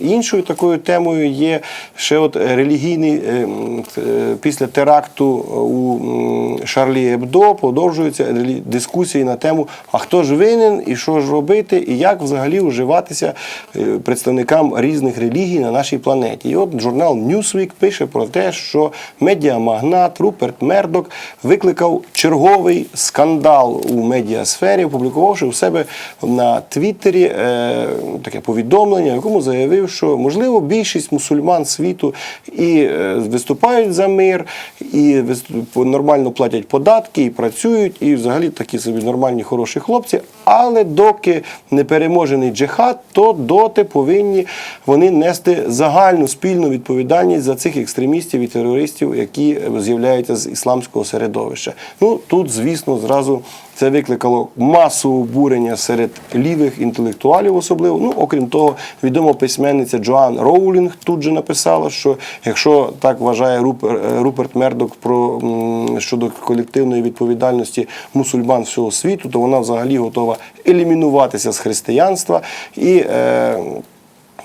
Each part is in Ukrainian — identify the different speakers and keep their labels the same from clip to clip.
Speaker 1: іншою такою темою є ще от релігійний е, е, після теракту у Шарлі Ебдо продовжуються дискусії на тему, а хто ж винен і що ж робити, і як взагалі уживатися е, представникам різних релігій на нашій планеті. І от журнал Newsweek пише про те, що медіамагнат Руперт Мердок викликав черговий скандал у медіасфері, опублікувавши у себе на Твіттері е, таке повідомлення, в якому заявив, що можливо більшість мусульман світу і е, виступають за мир, і нормально платять податки, і працюють, і взагалі такі собі нормальні хороші хлопці. Але доки не переможений джихад, то доти повинні вони нести загальну спільну відповідальність за цих екстремістів і терористів, які е, з'являються з ісламського середовища. Ну тут, звісно, зразу це викликало масу обурення серед лівих інтелектуалів, особливо. Ну, окрім того, відома письменниця Джоан Роулінг тут же написала, що якщо так вважає е, Руперт Мердок про щодо колективної відповідальності мусульман всього світу, то вона взагалі готова елімінуватися з християнства і. Е,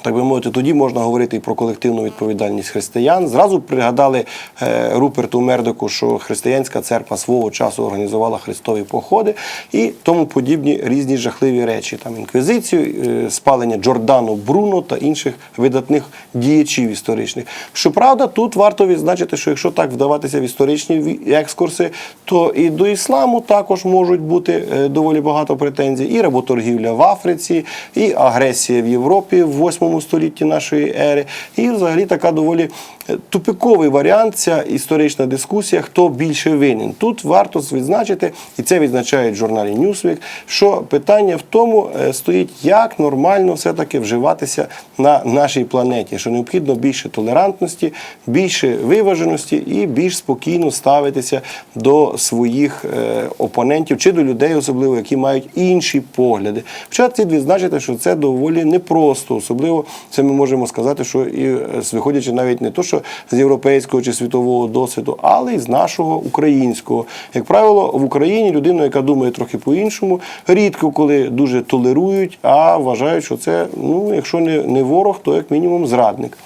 Speaker 1: так би мовити, тоді можна говорити і про колективну відповідальність християн. Зразу пригадали е, Руперту Мердоку, що християнська церква свого часу організувала хрестові походи і тому подібні різні жахливі речі. Там інквізицію, е, спалення Джордано Бруно та інших видатних діячів історичних. Щоправда, тут варто відзначити, що якщо так вдаватися в історичні екскурси, то і до ісламу також можуть бути е, доволі багато претензій. І работоргівля в Африці, і агресія в Європі в 8 столітті нашої ери, і взагалі така доволі е, тупиковий варіант, ця історична дискусія, хто більше винен. Тут варто відзначити, і це відзначають в журналі Newsweek, що питання в тому е, стоїть, як нормально все-таки вживатися на нашій планеті, що необхідно більше толерантності, більше виваженості і більш спокійно ставитися до своїх е, опонентів чи до людей, особливо, які мають інші погляди. Хоча слід відзначити, що це доволі непросто, особливо це ми можемо сказати, що і е, виходячи навіть не то, що з європейського чи світового досвіду, але й з нашого українського. Як правило, в Україні людину, яка думає трохи по-іншому, рідко коли дуже толерують, а вважають, що це, ну, якщо не ворог, то як мінімум зрадник.